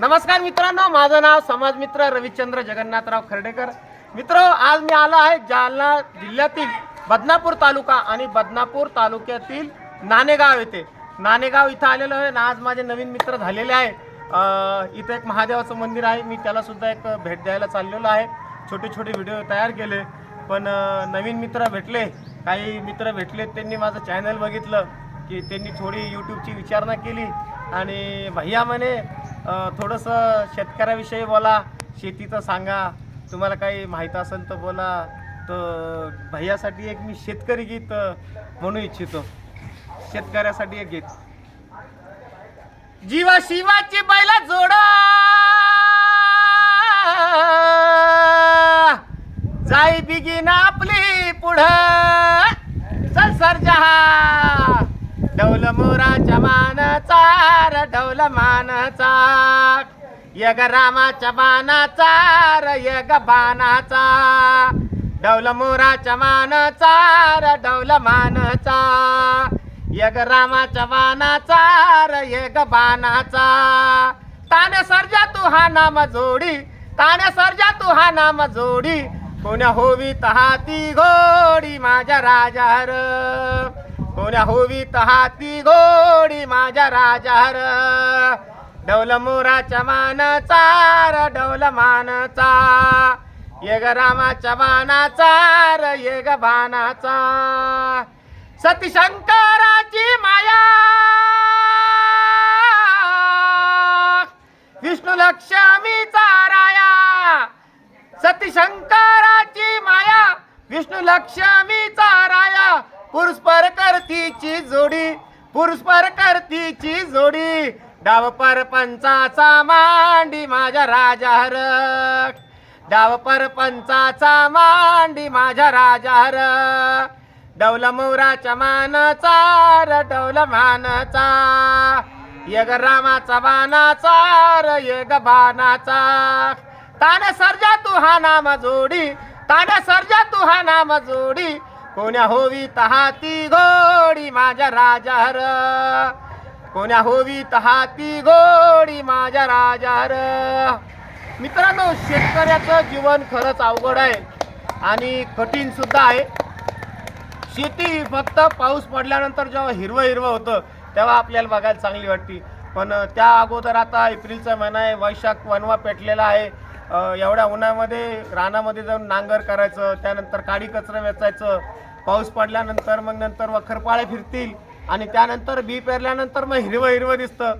नमस्कार मित्रांनो माझं नाव समाजमित्र रविचंद्र जगन्नाथराव खर्डेकर. मित्र आज मी आलो आहे जालना जिल्ह्यातील बदनापूर तालुका आणि बदनापूर तालुक्यातील नाणेगाव येथे. नाणेगाव इथं आलेलो आहे आणि आज माझे नवीन मित्र झालेले आहे इथं एक महादेवाचं मंदिर आहे. मी त्याला सुद्धा एक भेट द्यायला चाललेलो आहे. छोटे छोटे व्हिडिओ तयार केले. पण नवीन मित्र भेटले. काही मित्र भेटले त्यांनी माझं चॅनल बघितलं की त्यांनी थोडी यूट्यूबची विचारणा केली. आणि भैया म्हणे थोडंसं शेतकऱ्याविषयी बोला शेतीचं सांगा. तुम्हाला काही माहीत असेल तर बोला. तर भैयासाठी एक मी शेतकरी गीत म्हणू इच्छितो. शेतकऱ्यासाठी एक गीत. जीवा शिवाची बैला जोडा. जाई बिगिन आपली पुढं. चल सरजहा डौल मोराच्या मानाचा र मानाचा यग रामाच्या बाणाचा र यग बाणाचा. ढवल मोराच्या मानाचा र मानाचा यग रामाच्या बाणाचा र यग बाणाचा. तान सर्जा तू हा नाम जोडी तान सर्जा तू हा नाम जोडी. कोण्या होवी हाती घोडी माझ्या राजाहर कोण्या होवी हाती घोडी माझ्या राजाहर? डवल मोराच्या मानाचा र डौल ये येग रामाच्या बाणाचा र येग बाणाचा. सतीशंकराची माया. विष्णू लक्ष्मीचा राया. सतीशंकराची माया. विष्णू लक्ष्मीचा राया. पुरुषपर करतीची जोडी पुरुषपर करतीची जोडी. डाव पर पंचाचा मांडी माझ्या राजा हरक. डाव पर पंचाचा मांडी माझ्या राजा हर डवल मोराच्या मानाचा र डौल मानाचा. यग रामाचा बाणाचा र यग बाणाचा. तान सर्जा तू हा नाम जोडी तान सर्जा तू हा नाम जोडी. कोण्या होवी तहाती घोडी माझ्या राजा हर कोण्या होवी तहाती घोडी माझ्या राजा हर मित्रांनो शेतकऱ्याचं जीवन खरंच अवघड आहे आणि कठीण सुद्धा आहे. शेती ही फक्त पाऊस पडल्यानंतर जेव्हा हिरवं हिरवं होतं तेव्हा आपल्याला बघायला चांगली वाटते. पण त्या अगोदर आता एप्रिलचा महिना आहे वैशाख वनवा पेटलेला आहे. एवढ्या उन्हामध्ये रानामध्ये जाऊन नांगर करायचं त्यानंतर काडी कचरा वेचायचं पाऊस पडल्यानंतर मग नंतर वखरपाळे फिरतील आणि त्यानंतर बी पेरल्यानंतर मग हिरवं हिरवं दिसतं.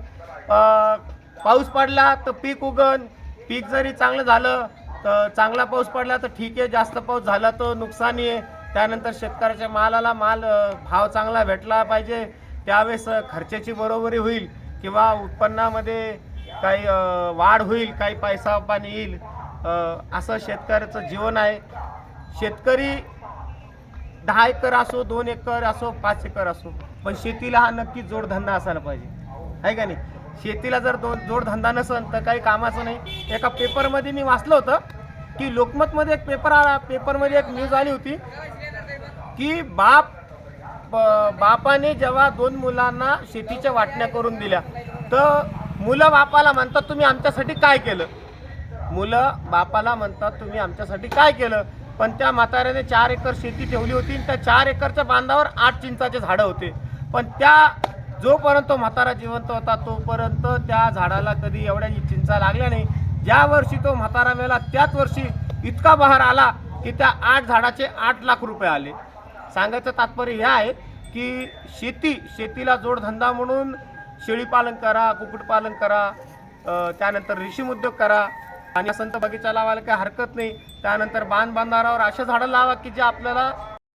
पाऊस पडला तर पीक उगन पीक जरी चांगलं झालं तर चांगला पाऊस पडला तर ठीक आहे जास्त पाऊस झाला तर नुकसानी आहे. त्यानंतर शेतकऱ्याच्या मालाला माल भाव चांगला भेटला पाहिजे. त्यावेळेस खर्चाची बरोबरी होईल किंवा उत्पन्नामध्ये काही वाढ होईल काही पैसा पाणी येईल. असं शेतकऱ्याचं जीवन आहे. शेतकरी दहा एकर असो दोन एकर असो पाच एकर असो पण शेतीला हा नक्की जोडधंदा असायला पाहिजे. आहे का नाही? शेतीला जर दोन जोडधंदा नसेल तर काही कामाचं नाही. एका पेपरमध्ये मी वाचलं होतं की लोकमतमध्ये एक पेपर आला पेपरमध्ये एक न्यूज आली होती की बाप ब- बापाने जेव्हा दोन मुलांना शेतीच्या वाटण्या करून दिल्या तर मुलं बापाला म्हणतात तुम्ही आमच्यासाठी काय केलं? मुलं बापाला म्हणतात तुम्ही आमच्यासाठी काय केलं? पण त्या म्हाताऱ्याने चार एकर शेती ठेवली होती आणि त्या चार एकरच्या बांधावर आठ चिंचाचे झाडं होते. पण त्या जोपर्यंत म्हातारा जिवंत होता तोपर्यंत त्या झाडाला कधी एवढ्या चिंचा लागल्या नाही. ज्या वर्षी तो म्हातारा मेला त्याच वर्षी इतका बहार आला की त्या आठ झाडाचे आठ लाख रुपये आले. सांगायचं तात्पर्य हे आहे की शेती शेतीला जोडधंदा म्हणून शेळीपालन करा कुक्कुटपालन करा त्यानंतर रेशीम उद्योग करा. आणि संत बगीचा लावायला काही हरकत नाही. त्यानंतर बांध बांधारावर अशा झाडं लावा की जे आपल्याला